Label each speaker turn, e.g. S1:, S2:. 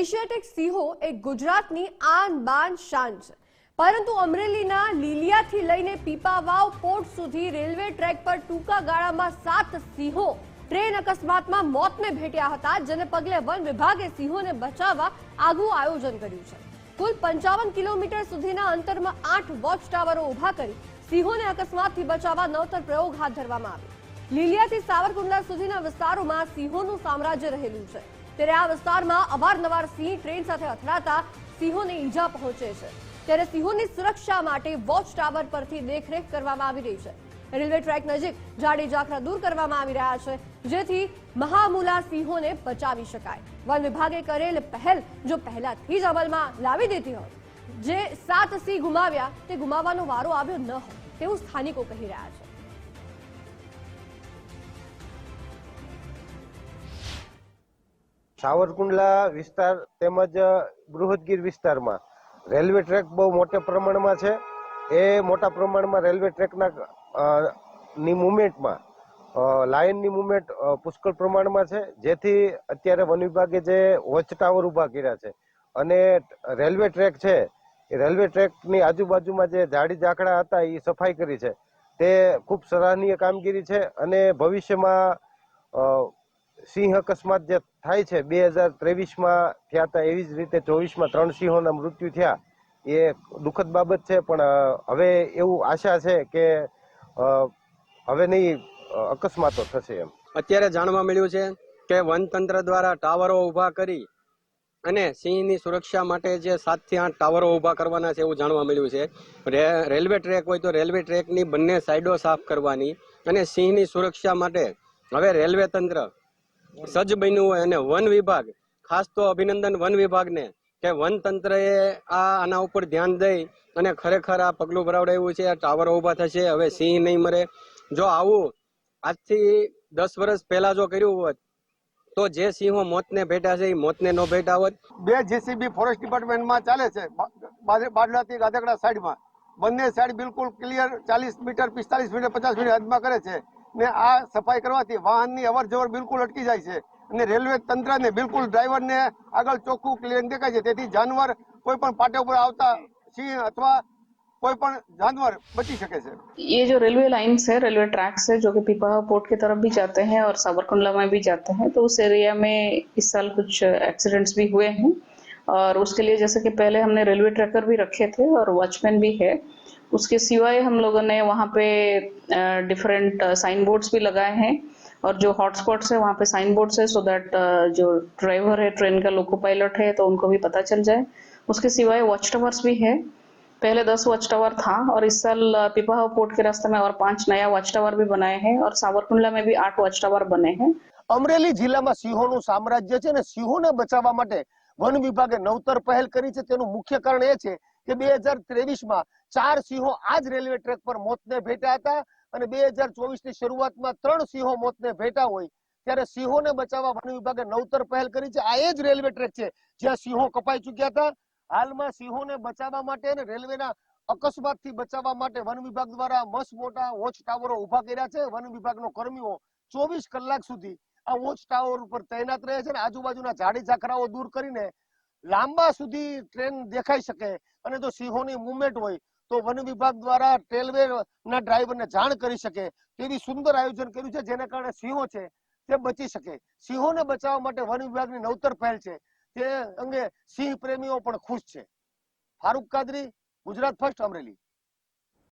S1: Asiatic સિંહો એ ગુજરાતની આન બાન શાન છે. પરંતુ અમરેલીના લીલિયાથી લઈને પીપાવાવ પોર્ટ સુધી રેલવે ટ્રેક પર ટૂંકા ગાળામાં સાત સિંહો ટ્રેન અકસ્માતમાં મોતને ભેટ્યા હતા, જેને પગલે વન વિભાગે સિંહોને બચાવવા આગવું આયોજન કર્યું છે. કુલ પંચાવન કિલોમીટર સુધીના અંતરમાં આઠ વોચ ટાવરો ઊભા કરી સિંહોને અકસ્માતથી બચાવવા નવતર પ્રયોગ હાથ ધરવામાં આવ્યો. લીલિયાથી સાવરકુંડલા સુધીના વિસ્તારોમાં સિંહોનું સામ્રાજ્ય રહેલું છે. ત્યારે આ વિસ્તારમાં અવારનવાર સિંહ ટ્રેન સાથે અથડાતા સિંહોને ઈજા પહોંચે છે. ત્યારે સિંહોની સુરક્ષા માટે વોચ ટાવર પરથી દેખરેખ કરવામાં આવી રહી છે. રેલવે ટ્રેક નજીક જાડી ઝાખરા દૂર કરવામાં આવી રહ્યા છે, જેથી મહામુલા સિંહોને બચાવી શકાય. વન વિભાગે કરેલ પહેલ જો પહેલાથી જ અમલમાં લાવી દેતી હોય, જે સાત સિંહ ગુમાવ્યા, તે ગુમાવવાનો વારો આવ્યો ન હોય, તેવું સ્થાનિકો કહી રહ્યા છે.
S2: સાવરકુંડલા વિસ્તાર તેમજ બૃહદગીર વિસ્તારમાં. રેલવે ટ્રેક બહુ મોટા પ્રમાણમાં છે. એ મોટા પ્રમાણમાં રેલવે ટ્રેકના ની મુવમેન્ટમાં લાયનની મુવમેન્ટ પુષ્કળ પ્રમાણમાં છે. જેથી અત્યારે વન વિભાગે જે વોચ ટાવર ઊભા કર્યા છે અને રેલવે ટ્રેક છે, એ રેલવે ટ્રેકની આજુબાજુમાં જે ઝાડી ઝાકડા હતા એ સફાઈ કરી છે. તે ખૂબ સરાહનીય કામગીરી છે અને ભવિષ્યમાં સિંહ અકસ્માત જે થાય છે, બે હજાર ત્રેવીસમાં થયા હતા એવી જ રીતે ચોવીસમાં ત્રણ સિંહોના મૃત્યુ થયા. એ દુઃખદ બાબત છે, પણ હવે એવું આશા છે કે હવે નહીં અકસ્માતો થશે એમ.
S3: અત્યારે જાણવા મળ્યું છે કે વનતંત્ર દ્વારા ટાવરો ઊભા કરી અને સિંહની સુરક્ષા માટે જે સાતથી આઠ ટાવરો ઊભા કરવાના છે એવું જાણવા મળ્યું છે. રેલવે ટ્રેક હોય તો રેલવે ટ્રેકની બંને સાઈડો સાફ કરવાની અને સિંહની સુરક્ષા માટે હવે રેલવે તંત્ર સજ્જ બન્યું હોય અને વન વિભાગ, ખાસ તો અભિનંદન વન વિભાગને, કે વન તંત્રએ આ આના ઉપર ધ્યાન દઈ અને ખરેખર આ પગલું ભરાવડાવ્યું છે ટાવરો ઊભા થશે, હવે સિંહ નહીં મરે. જો આવું આજથી દસ વર્ષ પહેલા જો કર્યું હોત, તો જે સિંહો મોતને ભેટા છે, એ મોતને ન ભેટા હોત.
S4: બે જેસીબી ફોરેસ્ટ ડિપાર્ટમેન્ટમાં ચાલે છે બાદલાથી ગાધકડા સાઈડમાં. બંને સાઈડ બિલકુલ ક્લિયર ચાલીસ મીટર, પિસ્તાલીસ મીટર, પચાસ મીટર હદમાં કરે છે. ને આ સફાઈ કરવાથી વાહનની અવર જવર બિલકુલ અટકી જાય છે અને રેલવે તંત્રને બિલકુલ ડ્રાઈવરને આગળ ચોખ્ખું ક્લિયર દેખાય છે તેથી જાનવર કોઈ પણ પાટે ઉપર આવતા સિંહ અથવા કોઈ પણ જાનવર બચી શકે છે
S5: ये जो रेलवे लाइन्स है रेलवे ट्रैक्स है जो कि पीपा पोर्ट की तरफ भी जाते हैं और साबरकुंडला में भी जाते हैं तो उस एरिया में इस साल कुछ एक्सीडेंट्स भी हुए हैं और उसके लिए जैसे कि पहले हमने रेलवे ट्रैकर भी रखे थे और वॉचमैन भी है उसके सिवाय हम लोगों ने वहाँ पे डिफरेंट साइन बोर्ड्स भी लगाए हैं और जो हॉटस्पॉट्स है वहाँ पे साइन बोर्ड्स है सो दैट जो ड्राइवर है ट्रेन का लोको पायलट है तो उनको भी पता चल जाए उसके सिवाय वॉच टावर्स भी है पहले दस वॉच टावर था और इस साल अ, पिपाहा पोर्ट के रास्ते में और पांच नया वॉच टावर भी बनाए हैं और सावरकुंडला में भी आठ वॉच टावर बने हैं
S6: અમરેલી જિલ્લામાં સિંહોનું સામ્રાજ્ય છે ને સિંહોને બચાવવા માટે વન વિભાગે નવતર પહેલ કરી છે. તેનું મુખ્ય કારણ એ છે કે બે હજાર ત્રેવીસમાં ચાર સિંહો આ જ રેલવે ટ્રેક પર મોતને ભેટ્યા હતા અને બે હજાર ચોવીસની શરૂઆતમાં ત્રણ સિંહો મોતને ભેટા હોય. ત્યારે સિંહોને બચાવવા વન વિભાગે નવતર પહેલ કરી છે. આ એ જ રેલવે ટ્રેક છે જ્યાં સિંહો કપાઈ ચુક્યા હતા. હાલમાં સિંહોને બચાવવા માટે અને રેલવેના અકસ્માતથી બચાવવા માટે વન વિભાગ દ્વારા મસ્ત મોટા વોચ ટાવરો ઊભા કર્યા છે. વન વિભાગનો કર્મીઓ ચોવીસ કલાક સુધી આ વોચ ટાવર ઉપર તૈનાત રહે છે અને આજુબાજુના ઝાડી ઝાખરાઓ દૂર કરીને લાંબા સુધી ટ્રેન દેખાઈ શકે અને જો સિંહોની મુવમેન્ટ હોય તો વન વિભાગ દ્વારા રેલવે ના ડ્રાઈવરને જાણ કરી શકે તેવી સુંદર આયોજન કર્યું છે, જેના કારણે સિંહો છે તે બચી શકે. સિંહોને બચાવવા માટે વન વિભાગની નવતર પહેલ છે. તે અંગે સિંહ પ્રેમીઓ પણ ખુશ છે. ફારૂક કાદરી, ગુજરાત ફર્સ્ટ અમરેલી.